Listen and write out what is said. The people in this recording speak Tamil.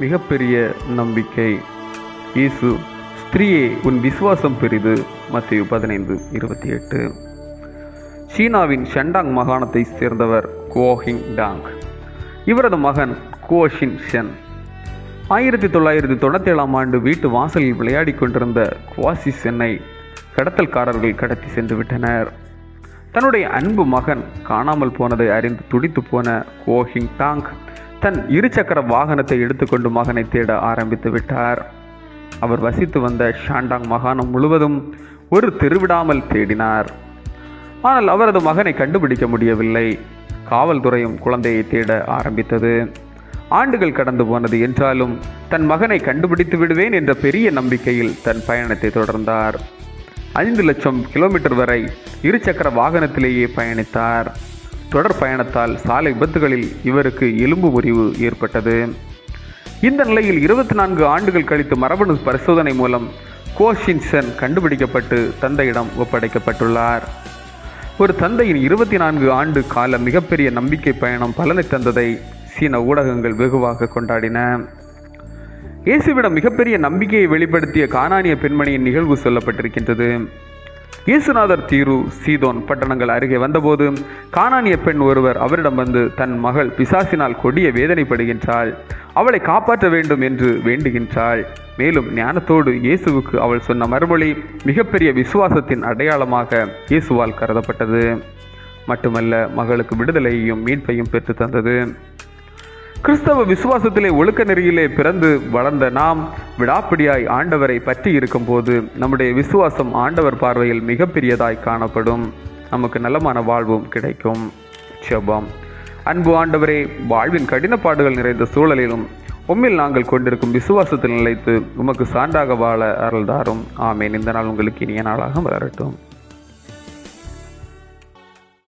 மிகப்பெரிய நம்பிக்கை. இயேசு ஸ்திரீயே உன் விசுவாசம் பெரிது. மத்திய பதினைந்து இருபத்தி எட்டு. சீனாவின் ஷெண்டாங் மாகாணத்தை சேர்ந்தவர் குவோஹிங் டாங். இவரது மகன் குவோஷின் ஷென். ஆயிரத்தி தொள்ளாயிரத்தி தொண்ணூற்றி ஏழாம் ஆண்டு வீட்டு வாசலில் விளையாடிக் கொண்டிருந்த குவாசி சென்னை கடத்தல்காரர்கள் கடத்தி சென்று விட்டனர். தன்னுடைய அன்பு மகன் காணாமல் போனதை அறிந்து துடித்து போன கோஹிங் டாங் தன் இருசக்கர வாகனத்தை எடுத்துக்கொண்டு மகனை தேட ஆரம்பித்து விட்டார். அவர் வசித்து வந்த ஷாண்டாங் மாகாணம் முழுவதும் ஒரு திருவிடாமல் தேடினார். ஆனால் அவரது மகனை கண்டுபிடிக்க முடியவில்லை. காவல்துறையும் குழந்தையை தேட ஆரம்பித்தது. ஆண்டுகள் கடந்து போனது என்றாலும் தன் மகனை கண்டுபிடித்து விடுவேன் என்ற பெரிய நம்பிக்கையில் தன் பயணத்தை தொடர்ந்தார். ஐந்து லட்சம் கிலோமீட்டர் வரை இருசக்கர வாகனத்திலேயே பயணித்தார். தொடர் பயணத்தால் சாலை விபத்துகளில் இவருக்கு எலும்பு முறிவு ஏற்பட்டது. இந்த நிலையில் இருபத்தி நான்கு ஆண்டுகள் கழித்து மரபணு பரிசோதனை மூலம் கோஷின்சன் கண்டுபிடிக்கப்பட்டு தந்தையிடம் ஒப்படைக்கப்பட்டுள்ளார். ஒரு தந்தையின் இருபத்தி நான்கு ஆண்டு கால மிகப்பெரிய நம்பிக்கை பயணம் பலனை தந்ததை சீன ஊடகங்கள் வெகுவாக கொண்டாடின. இயேசுவிடம் மிகப்பெரிய நம்பிக்கையை வெளிப்படுத்திய காணானிய பெண்மணியின் நிகழ்வு சொல்லப்பட்டிருக்கின்றது. இயேசுநாதர் தீரு சீதோன் பட்டணங்கள் அருகே வந்தபோது காணானிய பெண் ஒருவர் அவரிடம் வந்து தன் மகள் பிசாசினால் கொடிய வேதனைப்படுகின்றாள். அவளை காப்பாற்ற வேண்டும் என்று வேண்டுகின்றாள். மேலும் ஞானத்தோடு இயேசுவுக்கு அவள் சொன்ன மறுமொழி மிகப்பெரிய விசுவாசத்தின் அடையாளமாக இயேசுவால் கருதப்பட்டது. மட்டுமல்ல மகளுக்கு விடுதலையையும் மீட்பையும் பெற்று தந்தது. கிறிஸ்தவ விசுவாசத்திலே ஒழுக்க நெறியிலே பிறந்து வளர்ந்த நாம் விடாப்பிடியாய் ஆண்டவரை பற்றி இருக்கும்போது நம்முடைய விசுவாசம் ஆண்டவர் பார்வையில் மிகப்பெரியதாய் காணப்படும். நமக்கு நலமான வாழ்வும் கிடைக்கும். செபம் அன்பு ஆண்டவரே வாழ்வின் கடினப்பாடுகள் நிறைந்த சூழலிலும் உம்மில் நாங்கள் கொண்டிருக்கும் விசுவாசத்தில் நிலைத்து உமக்கு சான்றாக வாழ அருள்தாரும். ஆமேன். இந்த நாள் உங்களுக்கு இனிய நாளாக வளரட்டும்.